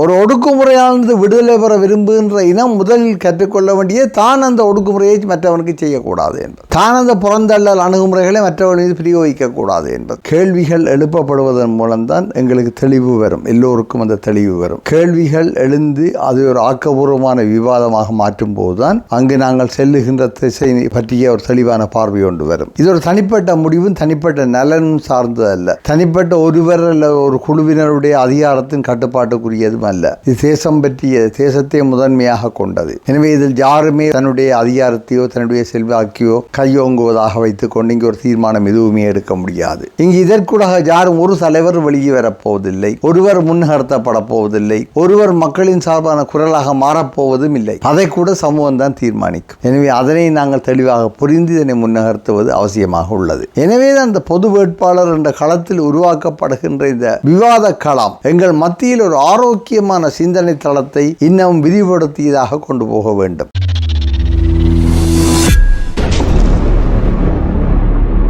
ஒரு ஒடுக்குமுறையானது விடுதலை பெற விரும்புகின்ற இனம் முதலில் கற்றுக்கொள்ள வேண்டிய தான் அந்த ஒடுக்குமுறையை மற்றவனுக்கு செய்யக்கூடாது என்பது. தான் அந்த புறந்தள்ளல் அணுகுமுறைகளை மற்றவர்கள் மீது பிரயோகிக்கக்கூடாது என்பது. கேள்விகள் எழுப்பப்படுவதன் மூலம்தான் எங்களுக்கு தெளிவு வரும். எல்லோருக்கும் அந்த தெளிவு வரும். கேள்விகள் எழுந்து அது ஒரு ஆக்கபூர்வமான விவாதமாக மாற்றும் போதுதான் அங்கு நாங்கள் செல்லுகின்ற திசை பற்றிய ஒரு தெளிவான பார்வை கொண்டு வரும். இது ஒரு தனிப்பட்ட முடிவும் தனிப்பட்ட நலனும் சார்ந்தது அல்ல தனிப்பட்ட ஒருவர் அல்ல ஒரு குழுவினருடைய அதிகாரத்தின் கட்டுப்பாட்டுக்குரியது அல்ல இது தேசம் பற்றிய தேசத்தை முதன்மையாக கொண்டது. எனவே இதில் யாருமே தன்னுடைய அதிகாரத்தையோ தன்னுடைய செல்வாக்கியோ கையோங்குவதாக வைத்துக் கொண்டு இங்கு ஒரு தீர்மானம் எதுவுமே எடுக்க முடியாது. இங்கு இதற்கூடாக யாரும் ஒரு தலைவர் வெளியே வரப்போவதில்லை ஒருவர் முன்னகர்த்தப்பட போவதில்லை ஒருவர் மக்களின் சார்பான குரலாக மாறப்போவதும் இல்லை. அதை கூட சமூகம் தான் தீர்மானிக்கும். எனவே அதனை நாங்கள் தெளிவாக புரிந்து இதனை முன்னகர்த்துவது அவசியமாக உள்ளது. எனவே தான் பொது வேட்பாளர் என்ற களத்தில் உருவாக்கப்படுகின்ற இந்த விவாத களம் எங்கள் மத்தியில் ஒரு ஆரோக்கிய முக்கியமான சிந்தனை தளத்தை இன்னும் விரிவுபடுத்தியதாக கொண்டு போக வேண்டும்.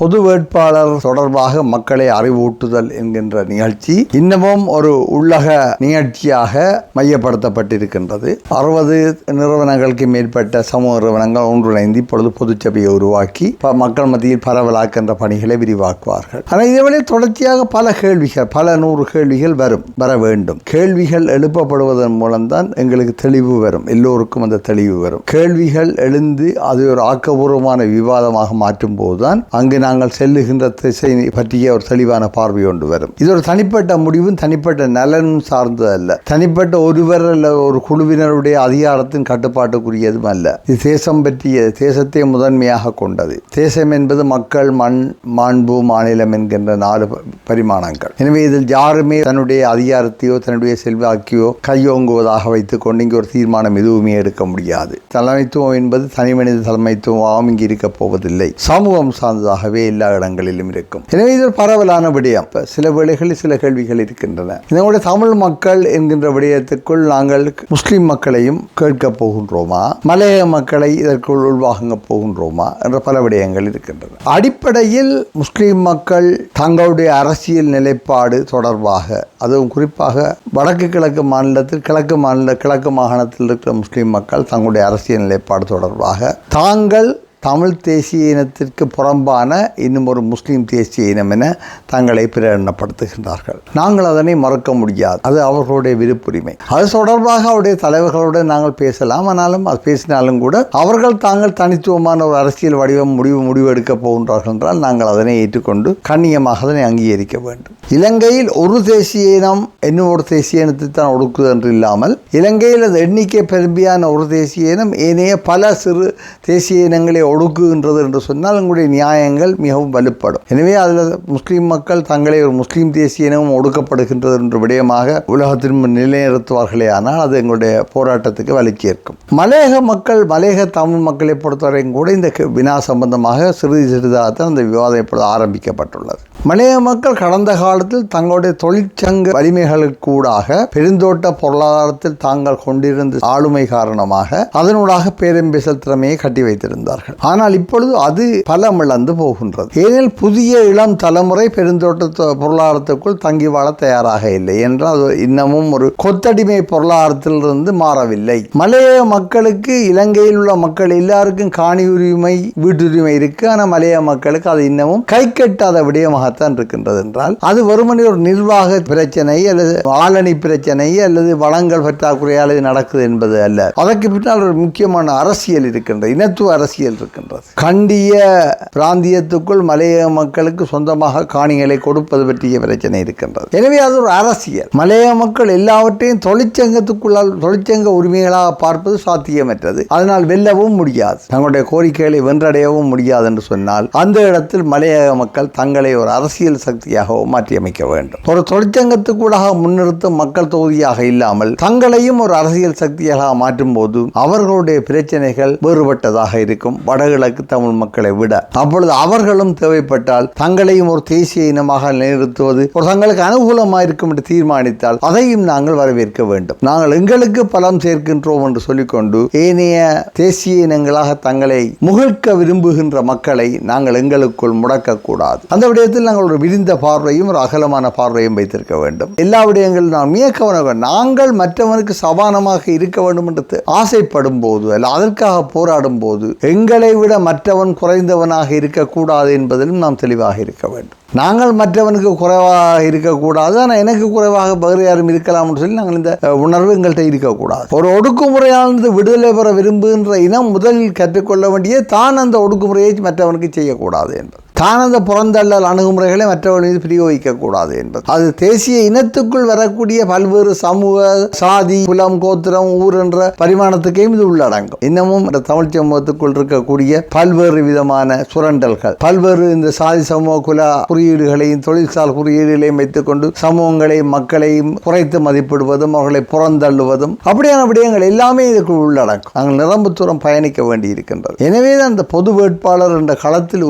பொது வேட்பாளர் தொடர்பாக மக்களை அறிவூட்டுதல் என்கின்ற நிகழ்ச்சி இன்னமும் ஒரு உள்ளக நிகழ்ச்சியாக மையப்படுத்தப்பட்டிருக்கின்றது. அறுபது நிறுவனங்களுக்கு மேற்பட்ட சமூக நிறுவனங்கள் ஒன்றிணைந்து இப்பொழுது பொதுச்சபையை உருவாக்கி ப- மக்கள் மத்தியில் பரவலாக்கின்ற பணிகளை விரிவாக்குவார்கள். ஆனால் இதேவேளை தொடர்ச்சியாக பல கேள்விகள் பல நூறு கேள்விகள் வரும் வர வேண்டும். கேள்விகள் எழுப்பப்படுவதன் மூலம்தான் எங்களுக்கு தெளிவு வரும். எல்லோருக்கும் அந்த தெளிவு வரும். கேள்விகள் எழுந்து அது ஒரு ஆக்கபூர்வமான விவாதமாக மாற்றும் போதுதான் அங்கு நாங்கள் செல்லுகின்ற திசை பற்றிய ஒரு தெளிவான பார்வை கொண்டு வரும். இது ஒரு தனிப்பட்ட முடிவும் தனிப்பட்ட நலனும் சார்ந்தது அல்ல. தனிப்பட்ட ஒருவர் அல்ல ஒரு குழுவினருடைய அதிகாரத்தின் கட்டுப்பாட்டுக்குரியதும் அல்ல. இது தேசம் பற்றிய தேசத்தை முதன்மையாக கொண்டது. தேசம் என்பது மக்கள் மண் மாண்பு மாநிலம் என்கின்ற நாலு பரிமாணங்கள். எனவே இதில் யாருமே தன்னுடைய அதிகாரத்தையோ தன்னுடைய செல்வாக்கியோ கையோங்குவதாக வைத்துக் கொண்டு இங்கு ஒரு தீர்மானம் எதுவுமே எடுக்க முடியாது. தலைமைத்துவம் என்பது தனிமனித தலைமைத்துவம் இங்கு இருக்கப் போவதில்லை. சமூகம் சார்ந்ததாகவே எல்லா இடங்களிலும் இருக்கும். எனவே இது ஒரு பரவலான விடயம். இப்ப சில வேளைகளில் சில கேள்விகள் இருக்கின்றன. இதனுடைய தமிழ் மக்கள் என்கின்ற விடயத்துக்குள் நாங்கள் முஸ்லிம் மக்களையும் கேட்கப் போகின்றோமா? மலைய மக்களை இதற்குள் உள்வாங்க போகின்றோமா? என்ற பல விடயங்கள் இருக்கின்றன. அடிப்படையில் முஸ்லிம் மக்கள் தங்களுடைய அரசியல் நிலைப்பாடு தொடர்பாக அதுவும் குறிப்பாக வடக்கு கிழக்கு மாநிலத்தில் கிழக்கு மாநில கிழக்கு மாகாணத்தில் இருக்கிற முஸ்லிம் மக்கள் தங்களுடைய அரசியல் நிலைப்பாடு தொடர்பாக தாங்கள் தமிழ் தேசிய இனத்திற்கு புறம்பான இன்னும் ஒரு முஸ்லீம் தேசிய இனம் என தங்களை பிரகடனப்படுத்துகின்றார்கள். நாங்கள் அதனை மறக்க முடியாது. அது அவர்களுடைய விருப்புரிமை. அது தொடர்பாக அவருடைய தலைவர்களுடன் நாங்கள் பேசலாம். ஆனாலும் அது பேசினாலும் கூட அவர்கள் தாங்கள் தனித்துவமான ஒரு அரசியல் வடிவம் முடிவு முடிவு எடுக்கப் போகின்றார்கள் என்றால் நாங்கள் அதனை ஏற்றுக்கொண்டு கண்ணியமாக அதனை அங்கீகரிக்க வேண்டும். இலங்கையில் ஒரு தேசிய இனம் இன்னும் ஒரு தேசிய இனத்தை தான் ஒடுக்குது என்று இல்லாமல் இலங்கையில் அது எண்ணிக்கை பெரும்பியான ஒரு தேசிய இனம் ஏனைய பல சிறு தேசிய இனங்களை ஒடுக்குகின்றது என்று சொன்னால் உங்களுடைய நியாயங்கள் மிகவும் வலுப்படும். எனவே அதில் முஸ்லீம் மக்கள் தங்களை ஒரு முஸ்லீம் தேசிய இனமும் ஒடுக்கப்படுகின்றது என்ற விடயமாக உலகத்தின் நிலைநிறுத்துவார்களே ஆனால் அது எங்களுடைய போராட்டத்துக்கு வலிச்சேர்க்கும் மலையக மக்கள் மலையக தமிழ் மக்களை பொறுத்தவரையும் கூட இந்த வினா சம்பந்தமாக சிறிது சிறிதாகத்தான் அந்த விவாதம் இப்பொழுது ஆரம்பிக்கப்பட்டுள்ளது. மலைய மக்கள் கடந்த காலத்தில் தங்களுடைய தொழிற்சங்க வலிமைகளுக்கூடாக பெருந்தோட்ட பொருளாதாரத்தில் தாங்கள் கொண்டிருந்த ஆளுமை காரணமாக அதனூடாக பேரம்பேசல் திறமையை கட்டி வைத்திருந்தார்கள். ஆனால் இப்பொழுது அது பலமிழந்து போகின்றது. ஏனெனில் புதிய இளம் தலைமுறை பெருந்தோட்ட பொருளாதாரத்துக்குள் தங்கி வாழ தயாராக இல்லை என்றால் அது இன்னமும் ஒரு கொத்தடிமை பொருளாதாரத்திலிருந்து மாறவில்லை. மலைய மக்களுக்கு இலங்கையில் உள்ள மக்கள் எல்லாருக்கும் காணி உரிமை வீட்டுரிமை இருக்கு. ஆனால் மலைய மக்களுக்கு அது இன்னமும் கை கட்டாத விடயமாகத்தான் இருக்கின்றது என்றால் அது வெறுமனே ஒரு நிர்வாக பிரச்சனை அல்லது ஆளணி பிரச்சனை அல்லது வளங்கள் பற்றாக்குறையால் இது நடக்குது என்பது அல்ல. அதற்கு பின்னால் ஒரு முக்கியமான அரசியல் இருக்கின்றது இனத்துவ அரசியல் இருக்கின்றது கண்டிய பிராந்தியத்துக்குள் மலைய மக்களுக்கு சொந்தமாக காணிகளை கொடுப்பது பற்றிய பிரச்சனை இருக்கின்றது. எனவே அது ஒரு அரசியல். மலைய மக்கள் எல்லாவற்றையும் தொழிற்சங்கத்துக்குள்ளால் தொழிற்சங்க உரிமைகளாக பார்ப்பது சாத்தியமற்றது. அதனால் வெல்லவும் முடியாது. தங்களுடைய கோரிக்கைகளை வென்றடையவும் முடியாது என்று சொன்னால் அந்த இடத்தில் மலையக மக்கள் தங்களை ஒரு அரசியல் சக்தியாகவும் மாற்றியமைக்க வேண்டும். ஒரு தொழிற்சங்கத்துக்கூடாக முன்னிறுத்தும் மக்கள் தொகுதியாக இல்லாமல் தங்களையும் ஒரு அரசியல் சக்தியாக மாற்றும் போது அவர்களுடைய பிரச்சனைகள் வேறுபட்டதாக இருக்கும். வடகிழக்கு தமிழ் மக்களை விட. அப்பொழுது அவர்களும் தேவைப்பட்டால் தங்களையும் ஒரு தேசிய இனமாக நிறுத்துவது ஒரு தங்களுக்கு அனுகூலமாக இருக்கும் என்று தீர்மானித்தால் அதையும் நாங்கள் வரவேற்க வேண்டும். நாங்கள் எங்களுக்கு பலம் சேர்க்கின்றோம் என்று சொல்லிக்கொண்டு ஏனைய தேசிய இனங்களாக தங்களை முகழ்க்க விரும்புகின்ற மக்களை நாங்கள் எங்களுக்குள் முடக்கக்கூடாது. அந்த விடயத்தில் நாங்கள் ஒரு விரிந்த பார்வையும் ஒரு அகலமான பார்வையும் வைத்திருக்க வேண்டும். எல்லா விடயங்களும் நாம் மிக கவனம் நாங்கள் மற்றவனுக்கு சமானமாக இருக்க வேண்டும் என்று ஆசைப்படும் போது அல்ல அதற்காக போராடும் போது எங்களை விட மற்றவன் குறைந்தவனாக இருக்கக்கூடாது என்பதிலும் நாம் தெளிவாக இருக்க வேண்டும். நாங்கள் மற்றவனுக்கு குறைவாக இருக்கக்கூடாது ஆனால் எனக்கு குறைவாக வேறு யாரும் இருக்கலாம்னு சொல்லி நாங்கள் இந்த உணர்வு எங்கள்கிட்ட இருக்கக்கூடாது. ஒரு ஒடுக்குமுறையானது விடுதலை பெற விரும்புகின்ற இனம் முதலில் கற்றுக்கொள்ள வேண்டிய தான் அந்த ஒடுக்குமுறையை மற்றவனுக்கு செய்யக்கூடாது என்பது. தானந்த அந்த புறந்தள்ளல் அணுகுமுறைகளை மற்றவர்கள் மீது பிரயோகிக்கக்கூடாது என்பது. அது தேசிய இனத்துக்குள் வரக்கூடிய பல்வேறு சமூக சாதி குலம் கோத்திரம் ஊர் என்ற பரிமாணத்துக்கையும் இது உள்ளடங்கும். இன்னமும் இந்த தமிழ் சமூகத்துக்குள் இருக்கக்கூடிய பல்வேறு விதமான சுரண்டல்கள் பல்வேறு இந்த சாதி சமூக குல குறியீடுகளையும் தொழிற்சால் குறியீடுகளையும் வைத்துக்கொண்டு சமூகங்களையும் மக்களையும் குறைத்து மதிப்பிடுவதும் அவர்களை புறந்தள்ளுவதும் அப்படியான விடயங்கள் எல்லாமே இதுக்குள் உள்ளடங்கும். நாங்கள் நிரம்பு தூரம் பயணிக்க வேண்டி இருக்கின்றது எனவே தான் இந்த பொது வேட்பாளர் என்ற களத்தில்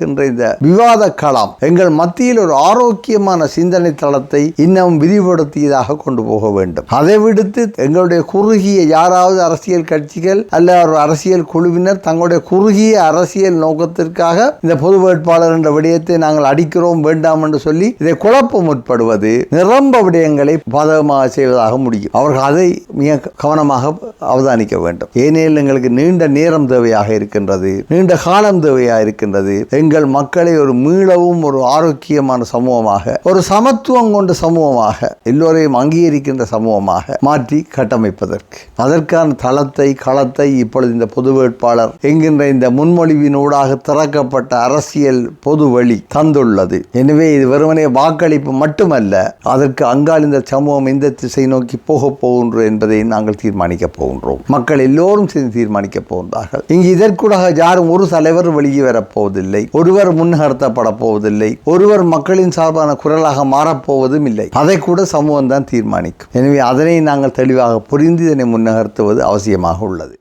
வருகின்ற இந்த விவாத களம் எங்கள் மத்தியில் ஒரு ஆரோக்கியமான சிந்தனை தளத்தை இன்னும் விரிவுபடுத்தியதாக கொண்டு போக வேண்டும். அதை விடுத்து எங்களுடைய குறுகிய யாராவது அரசியல் கட்சிகள் அல்ல ஒரு அரசியல் குழுவினர் தங்களுடைய குறுகிய அரசியல் நோக்கத்திற்காக இந்த பொது வேட்பாளர் என்ற விடயத்தை நாங்கள் அடிக்கிறோம் வேண்டாம் என்று சொல்லி இதை குழப்ப முற்படுவது நிரம்ப விடயங்களை பாதகமாக செய்வதாக முடியும். அவர்கள் அதை மிக கவனமாக அவதானிக்க வேண்டும். ஏனெனில் எங்களுக்கு நீண்ட நேரம் தேவையாக இருக்கின்றது நீண்ட காலம் தேவையாக இருக்கின்றது. எங்கள் மக்களை ஒரு மீளவும் ஒரு ஆரோக்கியமான சமூகமாக ஒரு சமத்துவம் கொண்ட சமூகமாக எல்லோரையும் அங்கீகரிக்கின்ற சமூகமாக மாற்றி கட்டமைப்பதற்கு. அதற்கான தளத்தை களத்தை இப்பொழுது இந்த பொது வேட்பாளர் என்கின்ற இந்த முன்மொழிவினூடாக திறக்கப்பட்ட அரசியல் பொது வழி தந்துள்ளது. எனவே இது வெறுமனே வாக்களிப்பு மட்டுமல்ல அதற்கு அங்கால் இந்த சமூகம் இந்த திசை நோக்கி போக போகின்றோம் என்பதை நாங்கள் தீர்மானிக்க போகின்றோம். மக்கள் எல்லோரும் சேர்ந்து தீர்மானிக்க போகின்றார்கள். இங்கு இதற்குடாக யாரும் ஒரு தலைவர் வெளியே வரப்போவதில்லை ஒருவர் முன்னகர்த்தப்பட போவதில்லை. ஒருவர் மக்களின் சார்பான குரலாக மாறப்போவதும் இல்லை. அதை கூட சமூகம் தான் தீர்மானிக்கும். எனவே அதனை நாங்கள் தெளிவாக புரிந்து இதனை முன்னகர்த்துவது அவசியமாக உள்ளது.